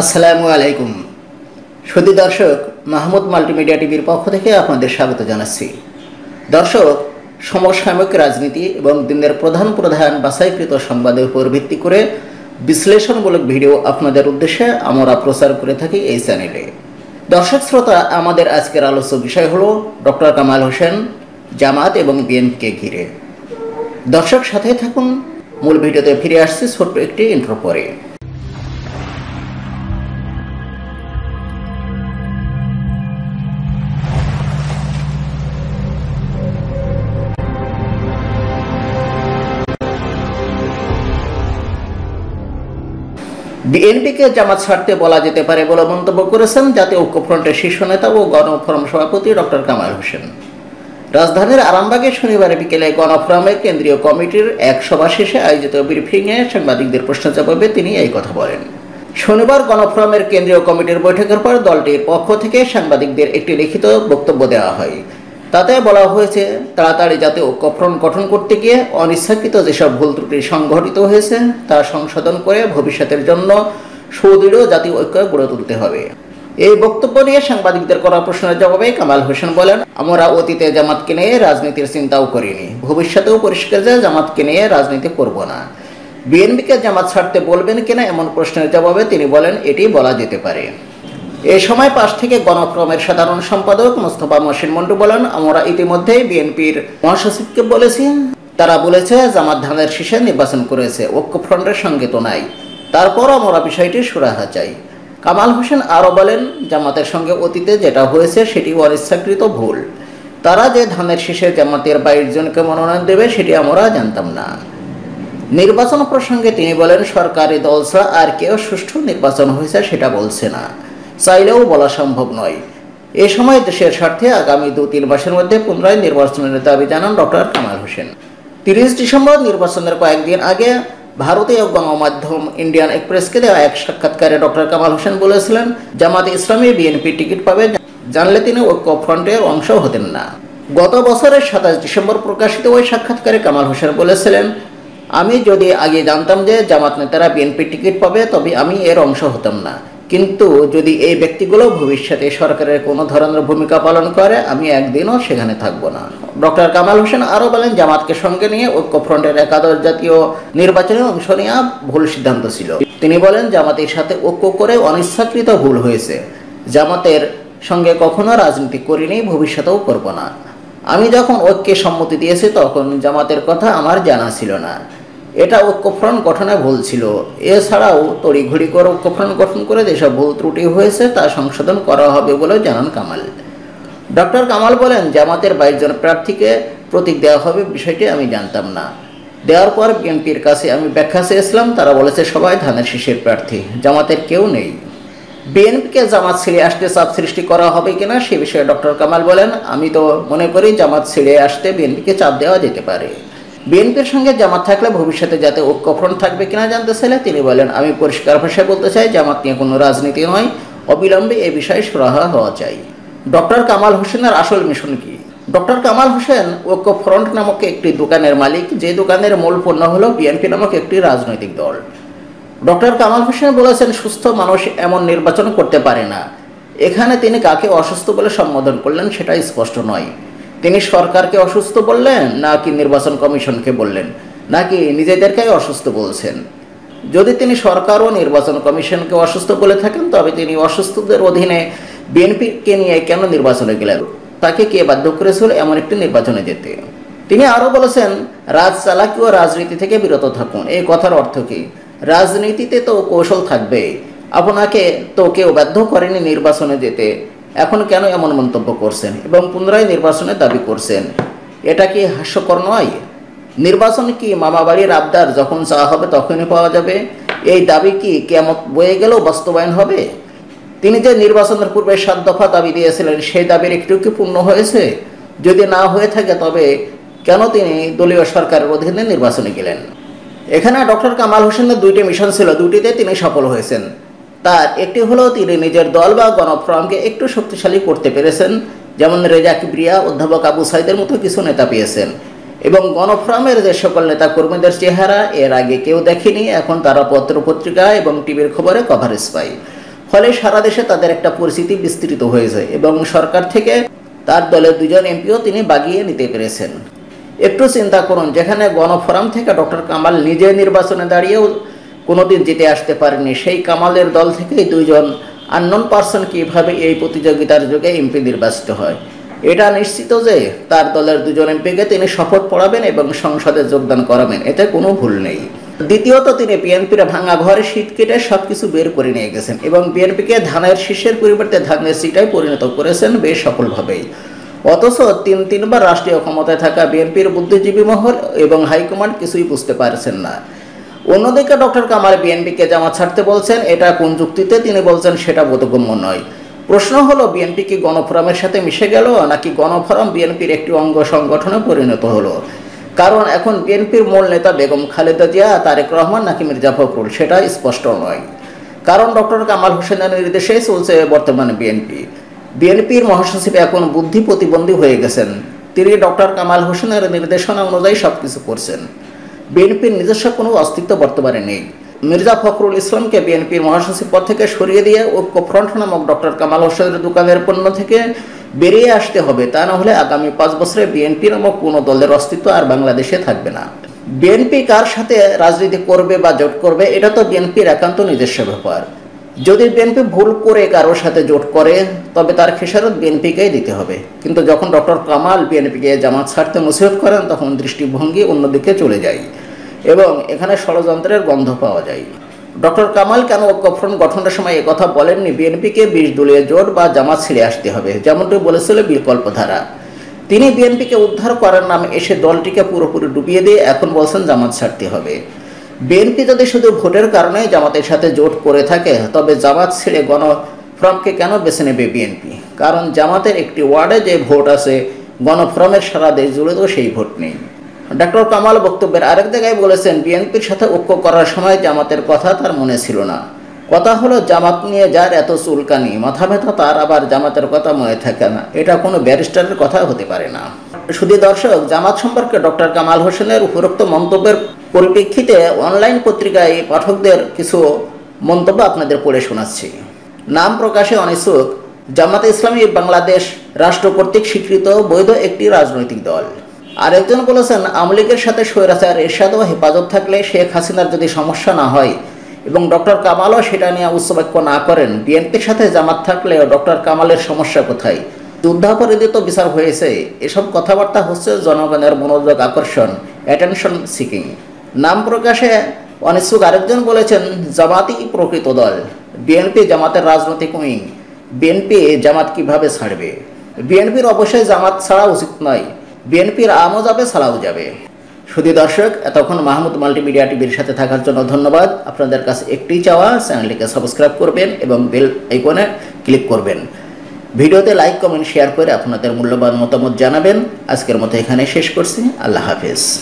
আসসালামু আলাইকুম। সুদী দর্শক, মাহমুদ মাল্টিমিডিয়া টিভির পক্ষ থেকে আপনাদের স্বাগত জানাচ্ছি। দর্শক, সমসাময়িক রাজনীতি এবং দিনের প্রধান প্রধান বাছাইকৃত সংবাদের উপর ভিত্তি করে বিশ্লেষণমূলক ভিডিও আপনাদের উদ্দেশ্যে আমরা প্রচার করে থাকি এই চ্যানেলে। দর্শক শ্রোতা, আমাদের আজকের আলোচ্য বিষয় হলো ডক্টর কামাল হোসেন, জামাত এবং বিএনপিকে ঘিরে। দর্শক সাথে থাকুন, মূল ভিডিওতে ফিরে আসছি ছোট্ট একটি ইন্ট্রো পরে। বিএনপিকে জামাত ছাড়তে বলা যেতে পারে বলে মন্তব্য করেছেন জাতীয় ঐক্যফ্রন্টের শীর্ষ নেতা ও গণফোরাম সভাপতি ডক্টর কামাল হোসেন। রাজধানীর আরামবাগে শনিবার বিকেলে গণফোরামের কেন্দ্রীয় কমিটির এক সভা শেষে আয়োজিত ব্রিফিংয়ে সাংবাদিকদের প্রশ্ন জবাবে তিনি এই কথা বলেন। শনিবার গণফোরামের কেন্দ্রীয় কমিটির বৈঠকের পর দলটির পক্ষ থেকে সাংবাদিকদের একটি লিখিত বক্তব্য দেওয়া হয়। তাতে বলা হয়েছে, তাড়াতাড়ি যাতে ঐক্যফ্রন্ট গঠন করতে গিয়ে অনিচ্ছাকৃত যেসব ভুল ত্রুটি সংঘটিত হয়েছে, তা সংশোধন করে ভবিষ্যতের জন্য সুদৃঢ় জাতীয় ঐক্য গড়ে তুলতে হবে। এই বক্তব্য নিয়ে সাংবাদিকদের করা প্রশ্নের জবাবে কামাল হোসেন বলেন, আমরা অতীতে জামাতকে নিয়ে রাজনীতির চিন্তাও করিনি। ভবিষ্যতেও পরিষ্কার যে জামাতকে নিয়ে রাজনীতি করব না। বিএনপিকে জামাত ছাড়তে বলবেন কিনা এমন প্রশ্নের জবাবে তিনি বলেন, এটি বলা যেতে পারে। এ সময় পাশ থেকে গণক্রমের সাধারণ সম্পাদক মোস্তফা মহসিন মন্ডু বলেন, আমরা ইতিমধ্যেই বিএনপির মহাসচিবকে বলেছি। তারা বলেছে, জামাত ধানের শীষে নির্বাচন করেছে ঐক্যফ্রন্টের সঙ্গে তো নাই। তারপর আমরা বিষয়টি সুরাহা চাই। কামাল হোসেন আরও বলেন, জামাতের সঙ্গে অতীতে যেটা হয়েছে সেটি অনিচ্ছাকৃত ভুল। তারা যে ধানের শীষে জামাতের বাইশ জনকে মনোনয়ন দেবে সেটি আমরা জানতাম না। নির্বাচন প্রসঙ্গে তিনি বলেন, সরকারি দল ছাড়া আর কেউ সুষ্ঠু নির্বাচন হয়েছে সেটা বলছে না। চাইলেও বলা সম্ভব নয়। এ সময় দেশের স্বার্থে আগামী দু তিন মাসের মধ্যে পুনরায় নির্বাচনের দাবি জানান ডক্টর কামাল হোসেন। তিরিশ ডিসেম্বর নির্বাচনের কয়েকদিন আগে ভারতীয় গণমাধ্যম ইন্ডিয়ান এক্সপ্রেসকে দেওয়া এক সাক্ষাৎকারে ডক্টর কামাল হোসেন বলেছিলেন, জামাত ইসলামী বিএনপি টিকিট পাবে, জানলে তিনি ঐক্য ফ্রন্টের অংশ হতেন না। গত বছরের সাতাশ ডিসেম্বর প্রকাশিত ওই সাক্ষাৎকারে কামাল হোসেন বলেছিলেন, আমি যদি আগে জানতাম যে জামাত নেতারা বিএনপি টিকিট পাবে, তবে আমি এর অংশ হতাম না। কিন্তু যদি এই ব্যক্তিগুলো ভবিষ্যতে সরকারের কোনো ধরনের ভূমিকা পালন করে, আমি একদিনও সেখানে থাকব না। ডক্টর কামাল হোসেন আরও বলেন, জামাতকে সঙ্গে নিয়ে ঐক্যফ্রন্টের একাদশ জাতীয় নির্বাচনে অংশ নেওয়া ভুল সিদ্ধান্ত ছিল। তিনি বলেন, জামাতের সাথে ঐক্য করে অনিচ্ছাকৃত ভুল হয়েছে। জামাতের সঙ্গে কখনো রাজনীতি করিনি, ভবিষ্যতেও করব না। আমি যখন ঐক্যে সম্মতি দিয়েছি, তখন জামাতের কথা আমার জানা ছিল না। এটা ঐক্যফ্রন্ট গঠনে ভুল ছিল। এছাড়াও তড়িঘড়ি করে ঐক্যফ্রন্ট গঠন করে যেসব ভুল ত্রুটি হয়েছে তা সংশোধন করা হবে বলে জানান কামাল। ডক্টর কামাল বলেন, জামাতের বাইশ জন প্রার্থীকে প্রতীক দেওয়া হবে বিষয়টি আমি জানতাম না। দেওয়ার পর বিএনপির কাছে আমি ব্যাখ্যা চেয়েছিলাম, তারা বলেছে, সবাই ধানের শীষের প্রার্থী, জামাতের কেউ নেই। বিএনপিকে জামাত ছেড়ে আসতে চাপ সৃষ্টি করা হবে কিনা সে বিষয়ে ডক্টর কামাল বলেন, আমি তো মনে করি জামাত ছেড়ে আসতে বিএনপিকে চাপ দেওয়া যেতে পারে। বিএনপির সঙ্গে জামাত থাকলে ভবিষ্যতে যাতে ঐক্যফ্রন্ট থাকবে কিনা জানতে চাইলে তিনি বলেন, আমি পরিষ্কার ভাষায় বলতে চাই, জামাত নিয়ে কোনো রাজনীতি নয়। অবিলম্বে এ বিষয়ে সুরাহা হওয়া চাই। ডক্টর কামাল হোসেনের আসল মিশন কি? ডক্টর কামাল হোসেন ঐক্য ফ্রন্ট নামক একটি দোকানের মালিক, যে দোকানের মূল পণ্য হলো বিএনপি নামক একটি রাজনৈতিক দল। ডক্টর কামাল হোসেন বলেছেন, সুস্থ মানুষ এমন নির্বাচন করতে পারে না। এখানে তিনি কাকে অসুস্থ বলে সম্বোধন করলেন সেটা স্পষ্ট নয়। তিনি সরকারকে অসুস্থ বললেন, নাকি নির্বাচন কমিশনকে বললেন? নাকি নিজেদেরকেই অসুস্থ বলছেন? যদি তিনি সরকার ও নির্বাচন কমিশনকে অসুস্থ বলে থাকেন, তবে তিনি অসুস্থদের অধীনে বিএনপিকে নিয়ে কেন নির্বাচনে গেলেন? তাকে কে বাধ্য করেছিল এমন একটি নির্বাচনে যেতে? তিনি আরও বলেছেন রাজ চালাকি ও রাজনীতি থেকে বিরত থাকুন। এই কথার অর্থ কি? রাজনীতিতে তো কৌশল থাকবে আপনাকে তো কেউ বাধ্য করেনি নির্বাচনে যেতে। এখন কেন এমন মন্তব্য করছেন এবং পুনরায় নির্বাচনের দাবি করছেন? এটা কি হাস্যকর নয়? নির্বাচন কি মামাবাড়ির আবদার যখন চাওয়া হবে তখনই পাওয়া যাবে? এই দাবি কি কেমন বয়ে গেলেও বাস্তবায়ন হবে? তিনি যে নির্বাচনের পূর্বে সাত দফা দাবি দিয়েছিলেন, সেই দাবির একটু কি পূর্ণ হয়েছে? যদি না হয়ে থাকে, তবে কেন তিনি দলীয় সরকারের অধীনে নির্বাচনে গেলেন? এখানে ডক্টর কামাল হোসেনের দুইটি মিশন ছিল, দুটিতে তিনি সফল হয়েছেন। তার একটি হলো তিনি নিজের দল বা গণফ্রমকে একটু শক্তিশালী করতে পেরেছেন। যেমন রেজা কিবরিয়া, অধ্যাপক আবু সাইদের মতো কিছু নেতা পেয়েছেন। এবং গণফ্রমের যে সকল নেতা কর্মীদের চেহারা, এর আগে কেউ দেখেনি, এখন তারা পত্র পত্রিকা এবং টিভির খবরে কভারেজ পায় ফলে সারা দেশে তাদের একটা পরিস্থিতি বিস্তৃত হয়েছে এবং সরকার থেকে তার দলের দুজন এমপিও তিনি বাগিয়ে নিতে পেরেছেন। একটু চিন্তা করুন, যেখানে গণফোরাম থেকে ডক্টর কামাল নিজে নির্বাচনে দাঁড়িয়েও কোনোদিন জিতে আসতে পারেনি। সেই কামালের দল থেকেই দুইজন আননোন পার্সন কীভাবে এই প্রতিযোগিতার যুগে এমপি নির্বাচিত হয়। এটা নিশ্চিত যে তার দলের দুজন এমপিকে তিনি শপথ পড়াবেন এবং সংসদে যোগদান করাবেন। এতে কোনো ভুল নেই। দ্বিতীয়ত, তিনি বিএনপির ভাঙা ঘরে শীত কেটে সব কিছু বের করে নিয়ে গেছেন এবং বিএনপিকে ধানের শীষের পরিবর্তে ধানের সিটাই পরিণত করেছেন বেশ সফলভাবেই। অথচ তিন তিনবার রাষ্ট্রীয় ক্ষমতায় থাকা বিএনপির বুদ্ধিজীবী মহল এবং হাইকমান্ড কিছুই বুঝতে পারছেন না। অন্যদিকে ডক্টর কামাল বিএনপিকে জামা ছাড়তে বলছেন, এটা কোন যুক্তিতে? তিনি বলছেন, সেটা বোধগম্য নয়। প্রশ্ন হলো, বিএনপি কি গণফোরামের সাথে মিশে গেল, নাকি গণফোরাম বিএনপির একটি অঙ্গ সংগঠনে পরিণত হলো? কারণ এখন বিএনপির মূল নেতা বেগম খালেদা জিয়া, তারেক রহমান নাকি মির্জা ফখরুল, সেটা স্পষ্ট নয়। কারণ ডক্টর কামাল হোসেনের নির্দেশেই চলছে বর্তমানে বিএনপি। বিএনপির মহাসচিব এখন বুদ্ধি প্রতিবন্ধী হয়ে গেছেন। তিনি ডক্টর কামাল হোসেনের নির্দেশনা অনুযায়ী সব কিছু করছেন। বিএনপির নিজস্ব কোনো অস্তিত্ব বর্তমানে নেই। মির্জা ফখরুল ইসলামকে বিএনপির মহাসচিব পদ থেকে সরিয়ে দিয়ে ঐক্য ফ্রন্ট নামক ডক্টর কামাল হোসেনের দোকানের পণ্য থেকে বেরিয়ে আসতে হবে, তা না হলে আগামী পাঁচ বছরে বিএনপি নামক কোনো দলের অস্তিত্ব আর বাংলাদেশে থাকবে না। বিএনপি কার সাথে রাজনীতি করবে বা জোট করবে, এটা তো বিএনপির একান্ত নিজস্ব ব্যাপার। যদি বিএনপি ভুল করে কারোর সাথে জোট করে, তবে তার খেসারত বিএনপিকেই দিতে হবে। কিন্তু যখন ডক্টর কামাল বিএনপিকে জামাত ছাড়তে নসিহত করেন, তখন দৃষ্টিভঙ্গি অন্যদিকে চলে যায়। এবং এখানে ষড়যন্ত্রের গন্ধ পাওয়া যায়। ডক্টর কামাল কেন ঐক্যফ্রন্ট গঠনের সময় কথা বলেননি? বিএনপিকে বিশ দলীয় জোট বা জামাত ছেড়ে আসতে হবে, যেমনটি বলেছিল বিকল্পধারা। তিনি বিএনপিকে উদ্ধার করার নামে এসে দলটিকে পুরোপুরি ডুবিয়ে দিয়ে এখন বলছেন জামাত ছাড়তে হবে। বিএনপি যদি শুধু ভোটের কারণে জামাতের সাথে জোট করে থাকে, তবে জামাত ছেড়ে গণফ্রমকে কেন বেছে নেবে বিএনপি? কারণ জামাতের একটি ওয়ার্ডে যে ভোট আছে, গণফ্রমের সারা দেশ জুড়ে তো সেই ভোট নেই। ডক্টর কামাল বক্তব্যের আরেক জায়গায় বলেছেন, বিএনপির সাথে ঐক্য করার সময় জামাতের কথা তার মনে ছিল না। কথা হলো, জামাত নিয়ে যার এত চুলকানি, মাথা ব্যথা, তার আবার জামাতের কথা মনে থাকে না। এটা কোনো ব্যারিস্টারের কথা হতে পারে না। শুধু দর্শক, জামাত সম্পর্কে ডক্টর কামাল হোসেনের উপরোক্ত মন্তব্যের পরিপ্রেক্ষিতে অনলাইন পত্রিকায় পাঠকদের কিছু মন্তব্য আপনাদের পড়ে শোনাচ্ছি। নাম প্রকাশে অনিচ্ছুক, জামাতে ইসলামী বাংলাদেশ রাষ্ট্র কর্তৃক স্বীকৃত বৈধ একটি রাজনৈতিক দল। আরেকজন বলেছেন, আওয়ামী লীগের সাথে স্বৈরাচার, এরশাদ ও হেফাজত থাকলে শেখ হাসিনার যদি সমস্যা না হয় এবং ডক্টর কামালও সেটা নিয়ে উচ্চবাক্য না করেন, বিএনপির সাথে জামাত থাকলেও ডক্টর কামালের সমস্যা কোথায়? যুদ্ধাপরাধী তো বিচার হয়েছে, এসব কথাবার্তা হচ্ছে জনগণের মনোযোগ আকর্ষণ অ্যাটেনশন সিকিং নাম প্রকাশে অনিচ্ছুক আরেকজন বলেছেন, জামাতই প্রকৃত দল, বিএনপি জামাতের রাজনৈতিক উইং, বিএনপি জামাত কীভাবে ছাড়বে? বিএনপির অবশ্যই জামাত ছাড়া উচিত নয়। বিএনপির আমও যাবে, সালাও যাবে। শুধু দর্শক, এতক্ষণ মাহমুদ মাল্টিমিডিয়া টিভির সাথে থাকার জন্য ধন্যবাদ। আপনাদের কাছে একটি চাওয়া, চ্যানেলটিকে সাবস্ক্রাইব করবেন এবং বেল আইকনে ক্লিক করবেন। ভিডিওতে লাইক, কমেন্ট, শেয়ার করে আপনাদের মূল্যবান মতামত জানাবেন। আজকের মতো এখানে শেষ করছি। আল্লাহ হাফেজ।